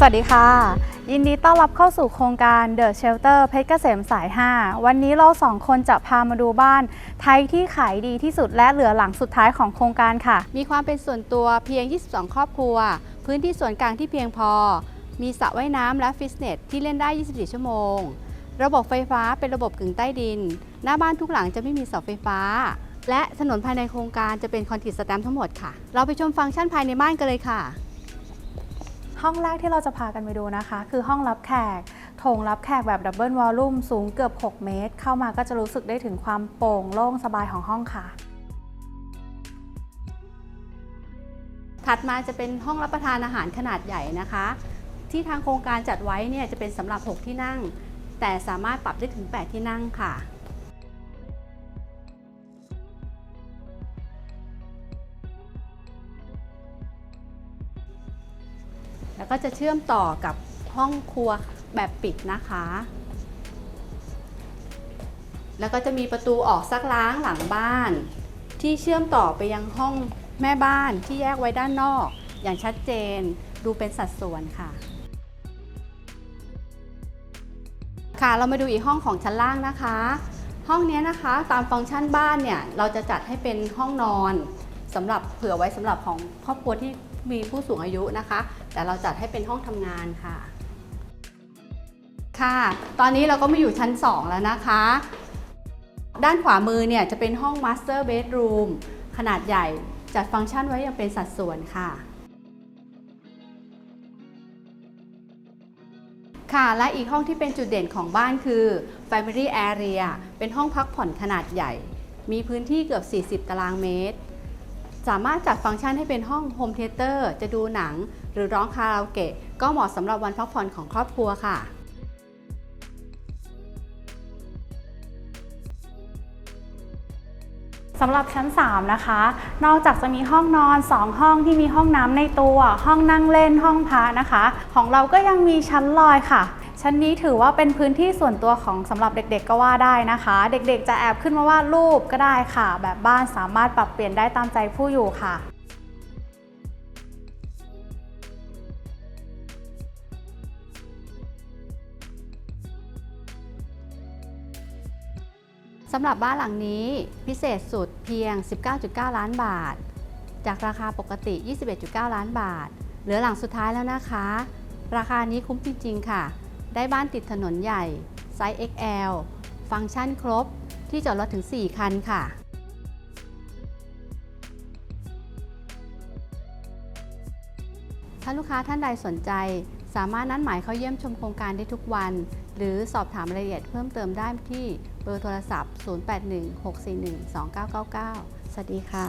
สวัสดีค่ะ ยินดีต้อนรับเข้าสู่โครงการ The Shelter เพชรเกษมสาย 5 วันนี้เราสองคนจะพามาดูบ้าน ไทยที่ขายดีที่สุดและเหลือหลังสุดท้ายของโครงการค่ะ มีความเป็นส่วนตัวเพียง 22 ครอบครัว พื้นที่ส่วนกลางที่เพียงพอ มีสระว่ายน้ำและฟิตเนสที่เล่นได้ 24 ชั่วโมง ระบบไฟฟ้าเป็นระบบกึ่งใต้ดิน หน้าบ้านทุกหลังจะไม่มีเสาไฟฟ้า และถนนภายในโครงการจะเป็นคอนกรีตสแตมทั้งหมดค่ะ เราไปชมฟังก์ชันภายในบ้านกันเลยค่ะ ห้องแรกที่เราจะพากันไปดูนะคะ คือห้องรับแขกโถงรับแขกแบบดับเบิลวอลลุ่มสูงเกือบ 6 เมตร เข้ามาก็จะรู้สึกได้ถึงความโปร่งโล่งสบายของห้องค่ะ ถัดมาจะเป็นห้องรับประทานอาหารขนาดใหญ่นะคะ ที่ทางโครงการจัดไว้เนี่ยจะเป็นสำหรับ 6 ที่นั่ง แต่สามารถปรับได้ถึง 8 ที่นั่งค่ะ ก็จะเชื่อมต่อกับห้องครัวแบบปิดนะคะ แล้วก็จะมีประตูออกซักล้างหลังบ้าน ที่เชื่อมต่อไปยังห้องแม่บ้านที่แยกไว้ด้านนอก อย่างชัดเจนดูเป็นสัดส่วนค่ะ ค่ะเรามาดูอีกห้องของชั้นล่างนะคะ ห้องนี้นะคะตามฟังก์ชันบ้านเนี่ยเราจะจัดให้เป็นห้องนอนสำหรับเผื่อไว้สำหรับของครอบครัวที่ มีผู้สูงอายุนะคะ แต่เราจัดให้เป็นห้องทำงานค่ะ ค่ะ ตอนนี้เราก็มาอยู่ชั้น 2 แล้วนะคะ ด้านขวามือเนี่ยจะเป็นห้อง Master Bedroom ขนาดใหญ่จัดฟังก์ชันไว้อย่างเป็นสัดส่วนค่ะค่ะและอีกห้องที่เป็นจุดเด่นของบ้านคือ Family Area เป็นห้องพักผ่อนขนาดใหญ่ มีพื้นที่เกือบ 40 ตารางเมตร สามารถจัดฟังก์ชันให้เป็นห้องโฮมเทเตอร์จะดูหนัง หรือร้องคาราโอเกะก็เหมาะสำหรับวันพักผ่อนของครอบครัวค่ะสำหรับชั้น 3 นะคะ นอกจากจะมีห้องนอน 2 ห้องที่มีห้องน้ำในตัว ห้องนั่งเล่นห้องพักนะคะ ของเราก็ยังมีชั้นลอยค่ะ ชั้นนี้ถือว่าเป็นพื้นที่ส่วนตัวของสำหรับเด็กๆก็ว่าได้นะคะ เด็กๆจะแอบขึ้นมาวาดรูปก็ได้ค่ะ แบบบ้านสามารถปรับเปลี่ยนได้ตามใจผู้อยู่ค่ะสำหรับบ้านหลังนี้พิเศษสุดเพียง 19.9 ล้านบาท จากราคาปกติ 21.9 ล้านบาท เหลือหลังสุดท้ายแล้วนะคะ ราคานี้คุ้มจริง ๆ ค่ะ ได้บ้านติดถนนใหญ่ ไซส์ XL ฟังก์ชันครบ ที่จอดรถถึง 4 คันค่ะ ถ้าลูกค้าท่านใดสนใจ สามารถนัดหมายเข้าเยี่ยมชมโครงการได้ทุกวัน หรือสอบถามรายละเอียดเพิ่มเติมได้ที่เบอร์โทรศัพท์ 0816412999 สวัสดีค่ะ